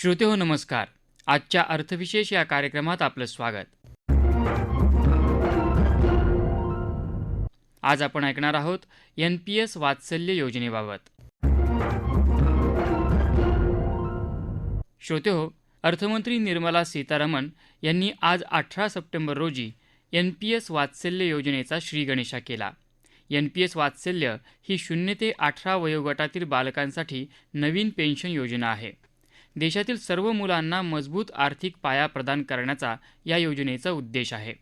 श्रोते हो नमस्कार. आजच्या अर्थविशेष या कार्यक्रमात आपलं स्वागत. आज आपण ऐकणार आहोत एन पी एस वात्सल्य योजनेबाबत. श्रोते हो अर्थमंत्री निर्मला सीतारामन यांनी आज अठरा सप्टेंबर रोजी एन पी एस वात्सल्य योजनेचा श्रीगणेशा केला. एन पी एस वात्सल्य ही शून्य ते अठरा वयोगटातील बालकांसाठी नवीन पेन्शन योजना आहे. देशातील सर्व मुलांना मजबूत आर्थिक पाया प्रदान करण्याचा या योजनेचा उद्देश आहे.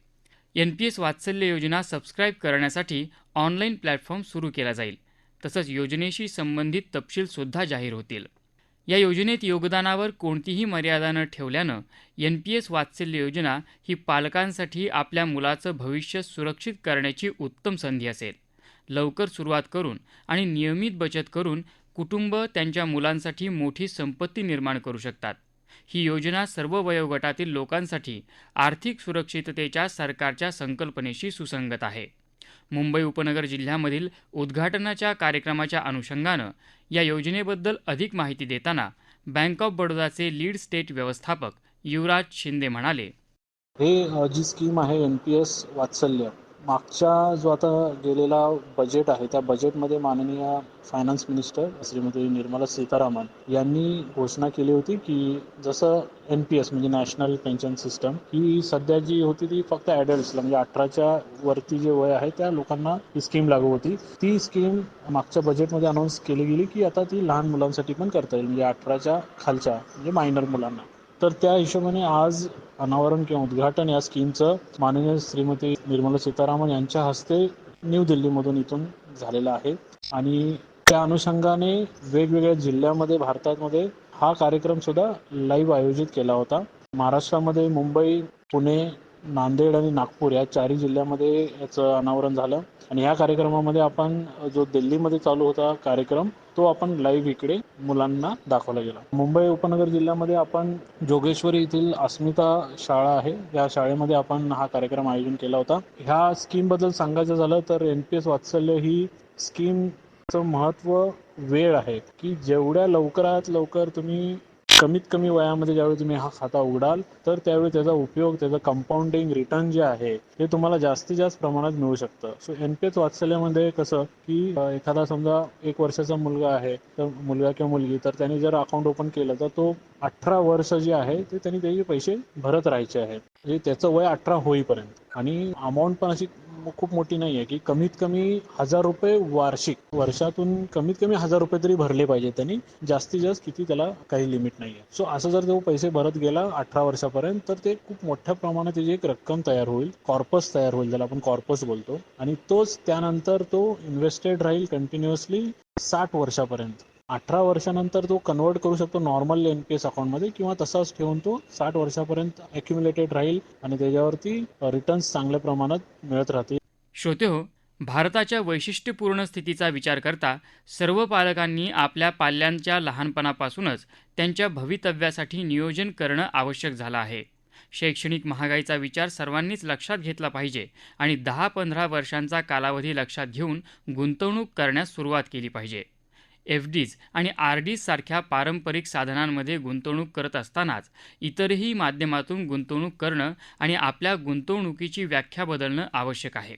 एन पी एस वात्सल्य योजना सबस्क्राईब करण्यासाठी ऑनलाईन प्लॅटफॉर्म सुरू केला जाईल. तसंच योजनेशी संबंधित तपशीलसुद्धा जाहीर होतील. या योजनेत योगदानावर कोणतीही मर्यादा न ठेवल्यानं एन पी एस वात्सल्य योजना ही पालकांसाठी आपल्या मुलाचं भविष्य सुरक्षित करण्याची उत्तम संधी असेल. लवकर सुरुवात करून आणि नियमित बचत करून कुटुंब त्यांच्या मुलांसाठी मोठी संपत्ती निर्माण करू शकतात. ही योजना सर्व वयोगटातील लोकांसाठी आर्थिक सुरक्षिततेच्या सरकारच्या संकल्पनेशी सुसंगत आहे. मुंबई उपनगर जिल्ह्यामधील उद्घाटनाच्या कार्यक्रमाच्या अनुषंगानं या योजनेबद्दल अधिक माहिती देताना बँक ऑफ बडोदाचे लीड स्टेट व्यवस्थापक युवराज शिंदे म्हणाले हे जी स्कीम आहे एन पी एस वात्सल्य मागच्या जो आता गेलेला बजेट आहे त्या बजेटमध्ये माननीय फायनान्स मिनिस्टर श्रीमती निर्मला सीतारामन यांनी घोषणा केली होती की जसं एन पी एस म्हणजे नॅशनल पेन्शन सिस्टम ही सध्या जी होती ती फक्त ॲडल्ट्सला म्हणजे अठराच्या वरती जे वय आहे त्या लोकांना ही स्कीम लागू होती. ती स्कीम मागच्या बजेटमध्ये अनाऊन्स केली गेली की आता ती लहान मुलांसाठी पण करता येईल म्हणजे अठराच्या खालच्या म्हणजे मायनर मुलांना. तर त्या हिशोबाने आज अनावरण किंवा उद्घाटन या स्कीमचं माननीय श्रीमती निर्मला सीतारामन यांच्या हस्ते न्यू दिल्लीमधून इथून झालेलं आहे. आणि त्या अनुषंगाने वेगवेगळ्या जिल्ह्यामध्ये भारतामध्ये हा कार्यक्रम सुद्धा लाईव्ह आयोजित केला होता. महाराष्ट्रामध्ये मुंबई पुणे नांदेड आणि नागपूर या चारही जिल्ह्यामध्ये याचं अनावरण झालं. आणि ह्या कार्यक्रमामध्ये आपण जो दिल्लीमध्ये चालू होता कार्यक्रम तो आपण लाईव्ह इकडे मुलांना दाखवला गेला. मुंबई उपनगर जिल्ह्यामध्ये आपण जोगेश्वरी येथील अस्मिता शाळा आहे. या शाळेमध्ये आपण हा कार्यक्रम आयोजन केला होता. ह्या स्कीमबद्दल सांगायचं झालं तर एन पी एस वात्सल्य ही स्कीमचं महत्त्व वेळ आहे. की जेवढ्या लवकरात लवकर तुम्ही कमीत कमी वयामध्ये ज्यावेळी तुम्ही हा खाता उघडाल तर त्यावेळी त्याचा उपयोग त्याचं कंपाऊंडिंग रिटर्न जे आहे ते तुम्हाला जास्तीत जास्त प्रमाणात मिळू शकतं. सो एनपीएस वाचल्यामध्ये कसं की एखादा समजा एक वर्षाचा मुलगा आहे तर मुलगा किंवा मुलगी तर त्याने जर अकाउंट ओपन केलं तर तो अठरा वर्ष जे आहे ते त्यांनी त्याचे पैसे भरत राहायचे आहे म्हणजे त्याचं वय अठरा होईपर्यंत. आणि अमाऊंट पण अशी खूप मोठी नाही आहे की कमीत कमी हजार रुपये वार्षिक. वर्षातून कमीत कमी हजार रुपये तरी भरले पाहिजे त्यांनी. जास्तीत जास्त किती त्याला काही लिमिट नाही आहे सो असं जर तो पैसे भरत गेला अठरा वर्षापर्यंत तर ते खूप मोठ्या प्रमाणात त्याची एक रक्कम तयार होईल. कॉर्पस तयार होईल ज्याला आपण कॉर्पस बोलतो. आणि तोच त्यानंतर तो इन्व्हेस्टेड राहील कंटिन्युअसली साठ वर्षापर्यंत. अठरा वर्षानंतर तो कन्वर्ट करू शकतो नॉर्मल एन पी एस अकाउंटमध्ये किंवा तसाच ठेवून तो साठ वर्षापर्यंत अक्युम्युलेटेड राहील आणि त्याच्यावरती रिटर्न्स चांगल्या प्रमाणात मिळत राहतील. श्रोते हो भारताच्या वैशिष्ट्यपूर्ण स्थितीचा विचार करता सर्व पालकांनी आपल्या पाल्यांच्या लहानपणापासूनच त्यांच्या भवितव्यासाठी नियोजन करणं आवश्यक झालं आहे. शैक्षणिक महागाईचा विचार सर्वांनीच लक्षात घेतला पाहिजे आणि दहा पंधरा वर्षांचा कालावधी लक्षात घेऊन गुंतवणूक करण्यास सुरुवात केली पाहिजे. एफ डीज आणि आर डीज सारख्या पारंपरिक साधनांमध्ये गुंतवणूक करत असतानाच इतरही माध्यमातून गुंतवणूक करणं आणि आपल्या गुंतवणुकीची व्याख्या बदलणं आवश्यक आहे.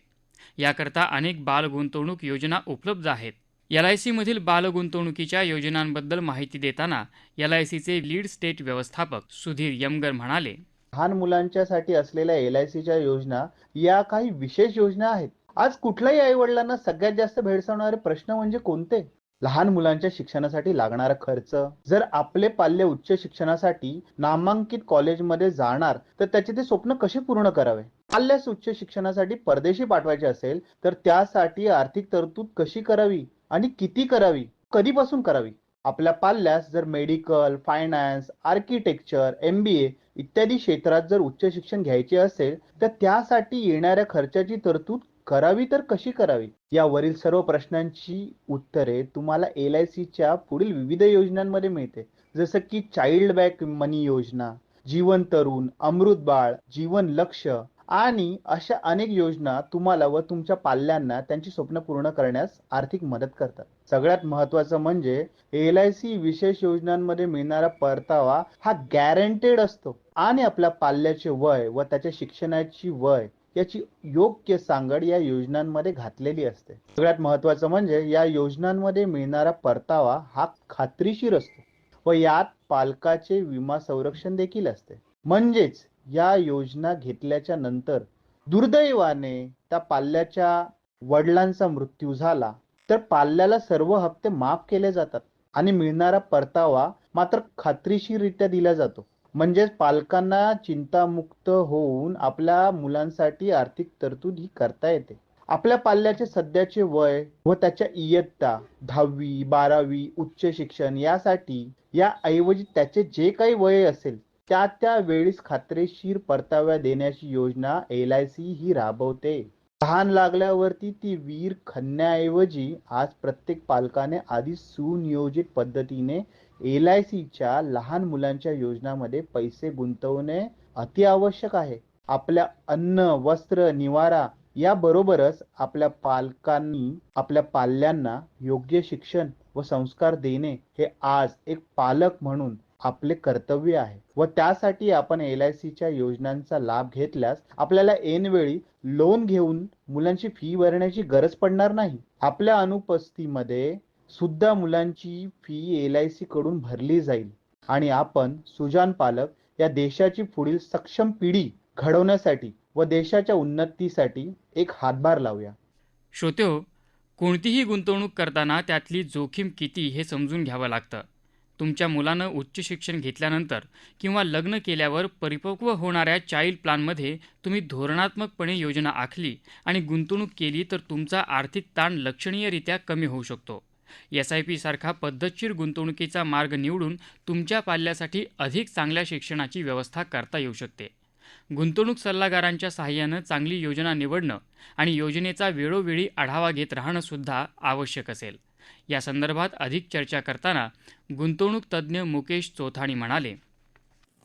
याकरता अनेक बाल गुंतवणूक योजना उपलब्ध आहेत. एल आय सीमधील बालगुंतवणुकीच्या योजनांबद्दल माहिती देताना एल आय सीचे लीड स्टेट व्यवस्थापक सुधीर यमगर म्हणाले लहान मुलांच्यासाठी असलेल्या एल आय सीच्या योजना या काही विशेष योजना आहेत. आज कुठल्याही आई वडिलांना सगळ्यात जास्त भेडसावणारे प्रश्न म्हणजे कोणते? लहान मुलांच्या शिक्षणासाठी लागणारा खर्च. जर आपले पाल्य उच्च शिक्षणासाठी नामांकित कॉलेजमध्ये जाणार तर त्याचे ते स्वप्न कसे पूर्ण करावे? पाल्यास उच्च शिक्षणासाठी परदेशी पाठवायचे असेल तर त्यासाठी आर्थिक तरतूद कशी करावी आणि किती करावी? कधीपासून करावी? आपल्या पाल्यास जर medical finance architecture M B A इत्यादी क्षेत्रात जर उच्च शिक्षण घ्यायचे असेल तर त्यासाठी येणाऱ्या खर्चाची तरतूद करावी तर कशी करावी? यावरील सर्व प्रश्नांची उत्तरे तुम्हाला एल आय सीच्या पुढील विविध योजनांमध्ये मिळते. जसं की चाइल्ड बॅक मनी योजना जीवन तरुण अमृत बाळ जीवन लक्ष आणि अशा अनेक योजना तुम्हाला व तुमच्या पाल्यांना त्यांची स्वप्न पूर्ण करण्यास आर्थिक मदत करतात. सगळ्यात महत्वाचं म्हणजे एल आय सी विशेष योजनांमध्ये मिळणारा परतावा हा गॅरंटेड असतो आणि आपल्या पाल्याचे वय व त्याच्या शिक्षणाची वय याची योग्य सांगड या योजनांमध्ये घातलेली असते. सगळ्यात महत्वाचं म्हणजे या योजनांमध्ये मिळणारा परतावा हा खात्रीशीर असतो व यात पालकाचे विमा संरक्षण देखील असते. म्हणजेच या योजना घेतल्याच्या नंतर दुर्दैवाने त्या पाल्याच्या वडिलांचा मृत्यू झाला तर पाल्याला सर्व हप्ते माफ केले जातात आणि मिळणारा परतावा मात्र खात्रीशीररित्या दिला जातो. म्हणजेच पालकांना चिंतामुक्त होऊन आपल्या मुलांसाठी आर्थिक तरतूद ही करता येते. आपल्या पाल्याचे सध्याचे वय व त्याच्या इयत्ता दहावी बारावी उच्च शिक्षण यासाठी या ऐवजी त्याचे जे काही वय असेल त्या त्या वेळीस खात्रीशीर परताव्या देण्याची योजना एल आय सी ही राबवते. तहान लागल्यावरती ती वीर खणण्याऐवजी आज प्रत्येक पालकाने आधी सुनियोजित पद्धतीने एल आय सीच्या लहान मुलांच्या योजनामध्ये पैसे गुंतवणे अति आवश्यक आहे. आपल्या अन्न वस्त्र निवारा या बरोबरच आपल्या पालकांनी आपल्या पाल्यांना योग्य शिक्षण व संस्कार देणे हे आज एक पालक म्हणून आपले कर्तव्य आहे. व त्यासाठी आपण एल आय सीच्या योजनांचा लाभ घेतल्यास आपल्याला ऐनवेळी लोन घेऊन मुलांची फी भरण्याची गरज पडणार नाही. आपल्या अनुपस्थितीमध्ये सुद्धा मुलांची फी एल आय सी कडून भरली जाईल. आणि आपण सुजान पालक या देशाची पुढील सक्षम पिढी घडवण्यासाठी व देशाच्या उन्नतीसाठी एक हातभार लावूया. श्रोत्यो कोणतीही गुंतवणूक करताना त्यातली जोखीम किती हे समजून घ्यावं लागतं. तुमच्या मुलानं उच्च शिक्षण घेतल्यानंतर किंवा लग्न केल्यावर परिपक्व होणाऱ्या चाइल्ड प्लॅनमध्ये तुम्ही धोरणात्मकपणे योजना आखली आणि गुंतवणूक केली तर तुमचा आर्थिक ताण लक्षणीयरित्या कमी होऊ शकतो. एस आय पी सारखा पद्धतशीर गुंतवणुकीचा मार्ग निवडून तुमच्या पाल्यासाठी अधिक चांगल्या शिक्षणाची व्यवस्था करता येऊ शकते. गुंतवणूक सल्लागारांच्या सहाय्यानं चांगली योजना निवडणं आणि योजनेचा वेळोवेळी आढावा घेत राहणं सुद्धा आवश्यक असेल. या संदर्भात अधिक चर्चा करताना गुंतवणूक तज्ज्ञ मुकेश चोथाणी म्हणाले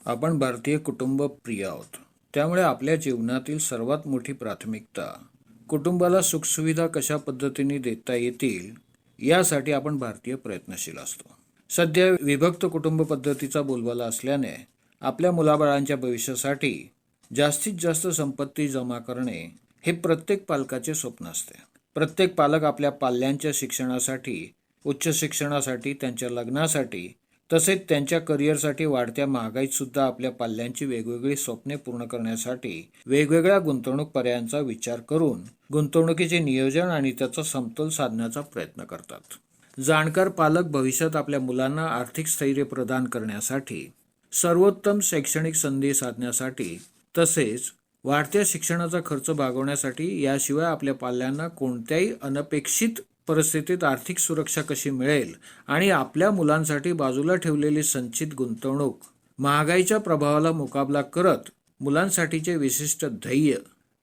आपण भारतीय कुटुंब प्रिय आहोत. त्यामुळे आपल्या जीवनातील सर्वात मोठी प्राथमिकता कुटुंबाला सुखसुविधा कशा पद्धतीने देता येतील यासाठी आपण भारतीय प्रयत्नशील असतो. सध्या विभक्त कुटुंब पद्धतीचा बोलबाला असल्याने आपल्या मुलाबाळांच्या भविष्यासाठी जास्तीत जास्त संपत्ती जमा करणे हे प्रत्येक पालकाचे स्वप्न असते. प्रत्येक पालक आपल्या पाल्यांच्या शिक्षणासाठी उच्च शिक्षणासाठी त्यांच्या लग्नासाठी तसेच त्यांच्या करिअरसाठी वाढत्या महागाईत सुद्धा आपल्या पाल्यांची वेगवेगळी स्वप्ने पूर्ण करण्यासाठी वेगवेगळ्या गुंतवणूक पर्यायांचा विचार करून गुंतवणुकीचे नियोजन आणि त्याचा समतोल साधण्याचा प्रयत्न करतात. जाणकार पालक भविष्यात आपल्या मुलांना आर्थिक स्थैर्य प्रदान करण्यासाठी सर्वोत्तम शैक्षणिक संधी साधण्यासाठी तसेच वाढत्या शिक्षणाचा खर्च भागवण्यासाठी याशिवाय आपल्या पाल्यांना कोणत्याही अनपेक्षित परिस्थितीत आर्थिक सुरक्षा कशी मिळेल आणि आपल्या मुलांसाठी बाजूला ठेवलेली संचित गुंतवणूक महागाईच्या प्रभावाला मुकाबला करत मुलांसाठीचे विशिष्ट ध्येय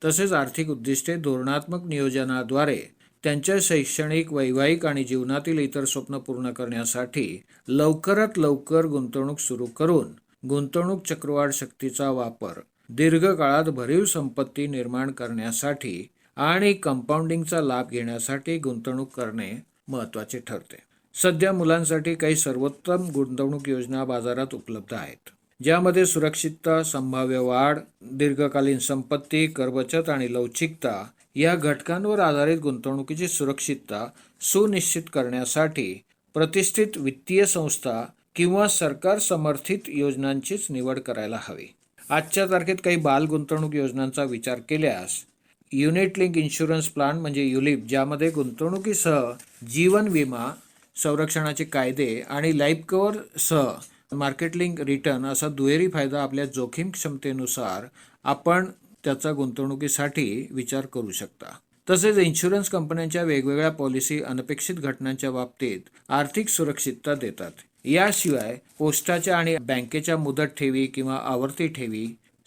तसेच आर्थिक उद्दिष्टे धोरणात्मक नियोजनाद्वारे त्यांच्या शैक्षणिक वैवाहिक आणि जीवनातील इतर स्वप्न पूर्ण करण्यासाठी लवकरात लवकर गुंतवणूक सुरू करून गुंतवणूक चक्रवाढ शक्तीचा वापर दीर्घकाळात भरीव संपत्ती निर्माण करण्यासाठी आणि कंपाऊंडिंगचा लाभ घेण्यासाठी गुंतवणूक करणे महत्त्वाचे ठरते. सध्या मुलांसाठी काही सर्वोत्तम गुंतवणूक योजना बाजारात उपलब्ध आहेत. ज्यामध्ये सुरक्षितता संभाव्य वाढ दीर्घकालीन संपत्ती करबचत आणि लवचिकता या घटकांवर आधारित गुंतवणुकीची सुरक्षितता सुनिश्चित करण्यासाठी प्रतिष्ठित वित्तीय संस्था किंवा सरकार समर्थित योजनांचीच निवड करायला हवी. आजच्या तारखेत काही बाल गुंतवणूक योजनांचा विचार केल्यास युनिट लिंक इन्शुरन्स प्लान म्हणजे युलिप ज्यामध्ये गुंतवणुकीसह जीवन विमा संरक्षणाचे कायदे आणि लाईफ कव्हरसह मार्केट लिंक रिटर्न असा दुहेरी फायदा आपल्या जोखीम क्षमतेनुसार आपण त्याचा गुंतवणुकीसाठी विचार करू शकता. तसेच इन्शुरन्स कंपन्यांच्या वेगवेगळ्या पॉलिसी अनपेक्षित घटनांच्या बाबतीत आर्थिक सुरक्षितता देतात. याशिवाय पोस्टाच्या आणि बँकेच्या मुदत ठेवी किंवा आवर्ती ठेवी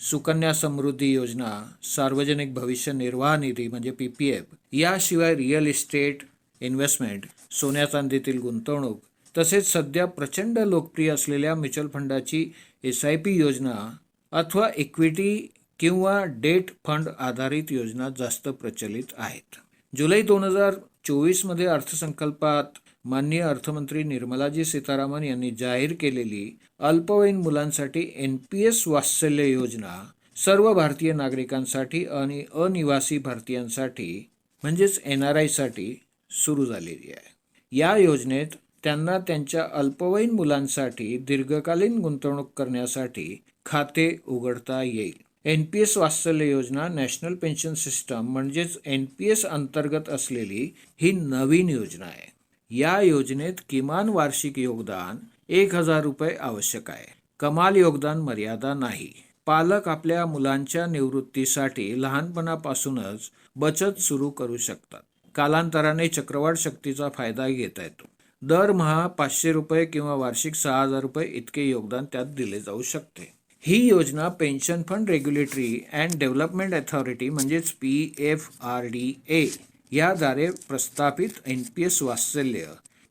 सुकन्या समृद्धी योजना सार्वजनिक भविष्य निर्वाह निधी म्हणजे पी पी एफ याशिवाय रिअल इस्टेट इन्व्हेस्टमेंट सोन्या चांदीतील गुंतवणूक तसेच सध्या प्रचंड लोकप्रिय असलेल्या म्युच्युअल फंडाची एस आय पी योजना अथवा इक्विटी किंवा डेट फंड आधारित योजना जास्त प्रचलित आहेत. जुलै दोन हजार चोवीसमध्ये अर्थसंकल्पात माननीय अर्थमंत्री निर्मलाजी सीतारामन यांनी जाहीर केलेली अल्पवयीन मुलांसाठी एन पी एस वात्सल्य योजना सर्व भारतीय नागरिकांसाठी आणि अनिवासी भारतीयांसाठी म्हणजेच एन आर आयसाठी सुरू झालेली आहे. या योजनेत त्यांना त्यांच्या अल्पवयीन मुलांसाठी दीर्घकालीन गुंतवणूक करण्यासाठी खाते उघडता येईल. एन पी एस वात्सल्य योजना नॅशनल पेन्शन सिस्टम म्हणजेच एन पी एस अंतर्गत असलेली ही नवीन योजना आहे. या योजनेत किमान वार्षिक योगदान एक हजार रुपये आवश्यक आहे. कमाल योगदान मर्यादा नाही. पालक आपल्या मुलांच्या निवृत्तीसाठी लहानपणापासूनच बचत सुरू करू शकतात. कालांतराने चक्रवाढ शक्तीचा फायदा घेता येतो. दरमहा पाचशे रुपये किंवा वार्षिक सहा हजार रुपये इतके योगदान त्यात दिले जाऊ शकते. ही योजना pension fund regulatory and development authority म्हणजेच P F R D A याद्वारे प्रस्थापित एन पी एस वात्सल्य.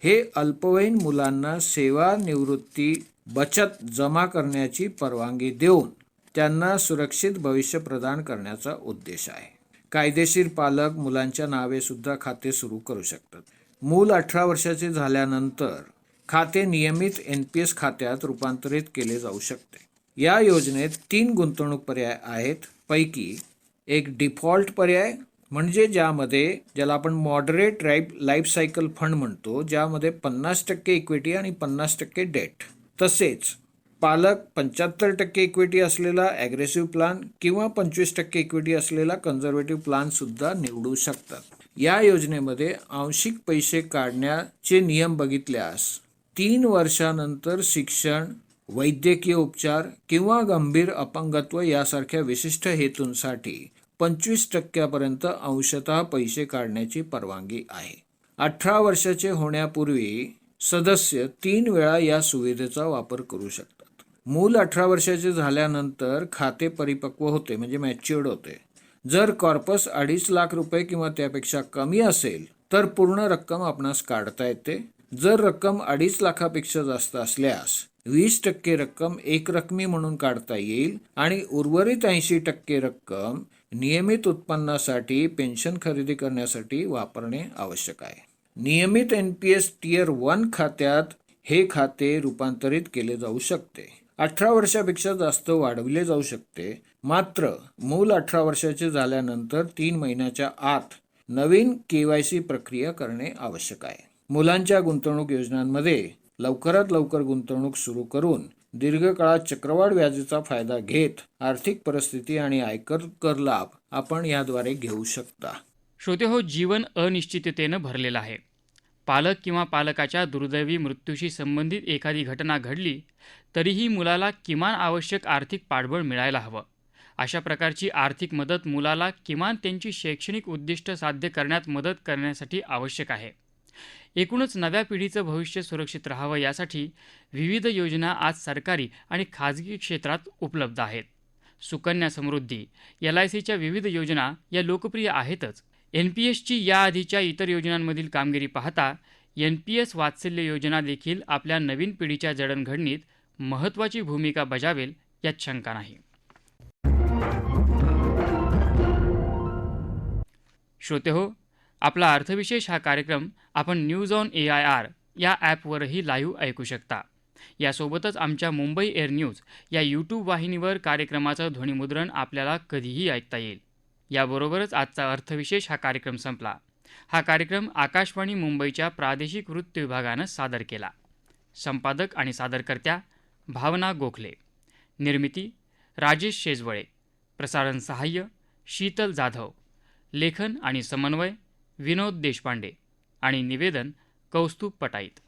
हे अल्पवयीन मुलांना सेवानिवृत्ती बचत जमा करण्याची परवानगी देऊन त्यांना सुरक्षित भविष्य प्रदान करण्याचा उद्देश आहे. कायदेशीर पालक मुलांच्या नावे सुद्धा खाते सुरू करू शकतात. मूल अठरा वर्षाचे झाल्यानंतर खाते नियमित एन पी एस खात्यात रूपांतरित केले जाऊ शकते. या योजनेत तीन गुंतवणूक पर्याय आहेत. पैकी एक डिफॉल्ट पर्याय म्हणजे ज्यामध्ये ज्याला आपण moderate life life cycle fund म्हणतो ज्यामध्ये पन्नास टक्के इक्विटी आणि पन्नास टक्के डेट तसेच पालक पंच्याहत्तर टक्के इक्विटी असलेला ॲग्रेसिव्ह प्लान किंवा पंचवीस टक्के इक्विटी असलेला कन्झर्वेटिव्ह प्लान सुद्धा निवडू शकतात. या योजनेमध्ये आंशिक पैसे काढण्याचे नियम बघितल्यास तीन वर्षानंतर शिक्षण वैद्यकीय उपचार किंवा गंभीर अपंगत्व यासारख्या विशिष्ट हेतूंसाठी पंचवीस टक्क्यापर्यंत अंशतः पैसे काढण्याची परवानगी आहे. अठरा वर्षाचे होण्यापूर्वी सदस्य तीन वेळा या सुविधेचा वापर करू शकतात. मूल अठरा वर्षाचे झाल्यानंतर खाते परिपक्व होते म्हणजे मॅच्युअर्ड होते. जर कॉर्पस अडीच लाख रुपये किंवा त्यापेक्षा कमी असेल तर पूर्ण रक्कम आपणास काढता येते. जर रक्कम अडीच लाखापेक्षा जास्त असल्यास वीस टक्के रक्कम एक रकमी म्हणून काढता येईल आणि उर्वरित ऐंशी टक्के रक्कम नियमित उत्पन्नासाठी पेन्शन खरेदी करण्यासाठी वापरणे आवश्यक आहे. नियमित N P S tier one खात्यात हे खाते रूपांतरित केले जाऊ शकते. अठरा वर्षापेक्षा जास्त वाढविले जाऊ शकते. मात्र मूल अठरा वर्षाचे झाल्यानंतर तीन महिन्याच्या आत नवीन के वाय सी प्रक्रिया करणे आवश्यक आहे. मुलांच्या गुंतवणूक योजनांमध्ये लवकरात लवकर गुंतवणूक सुरू करून दीर्घकाळात चक्रवाढ व्याजाचा फायदा घेत आर्थिक परिस्थिती आणि आयकर कर लाभ आपण याद्वारे घेऊ शकता. श्रोते हो जीवन अनिश्चिततेनं भरलेलं आहे. पालक किंवा पालकाच्या दुर्दैवी मृत्यूशी संबंधित एखादी घटना घडली तरीही मुलाला किमान आवश्यक आर्थिक पाठबळ मिळायला हवं. अशा प्रकारची आर्थिक मदत मुलाला किमान त्यांची शैक्षणिक उद्दिष्ट साध्य करण्यात मदत करण्यासाठी आवश्यक आहे. एकूणच नव्या पिढीचं भविष्य सुरक्षित राहावं यासाठी विविध योजना आज सरकारी आणि खाजगी क्षेत्रात उपलब्ध आहेत. सुकन्या समृद्धी एल आय सीच्या विविध योजना या लोकप्रिय आहेतच. एन पी एसची याआधीच्या इतर योजनांमधील कामगिरी पाहता एन पी एस वात्सल्य योजना देखील आपल्या नवीन पिढीच्या जडणघडणीत महत्त्वाची भूमिका बजावेल यात शंका नाही. श्रोते हो आपला अर्थविशेष हा कार्यक्रम आपण news on A I R या ॲपवरही लाईव्ह ऐकू शकता. यासोबतच आमच्या मुंबई एअर न्यूज या यूट्यूब वाहिनीवर कार्यक्रमाचं ध्वनिमुद्रण आपल्याला कधीही ऐकता येईल. याबरोबरच आजचा अर्थविशेष हा कार्यक्रम संपला. हा कार्यक्रम आकाशवाणी मुंबईच्या प्रादेशिक वृत्त विभागानं सादर केला. संपादक आणि सादरकर्त्या भावना गोखले. निर्मिती राजेश शेजवळे. प्रसारण सहाय्य शीतल जाधव. लेखन आणि समन्वय विनोद देशपांडे आणि निवेदन कौस्तुभ पटाईत.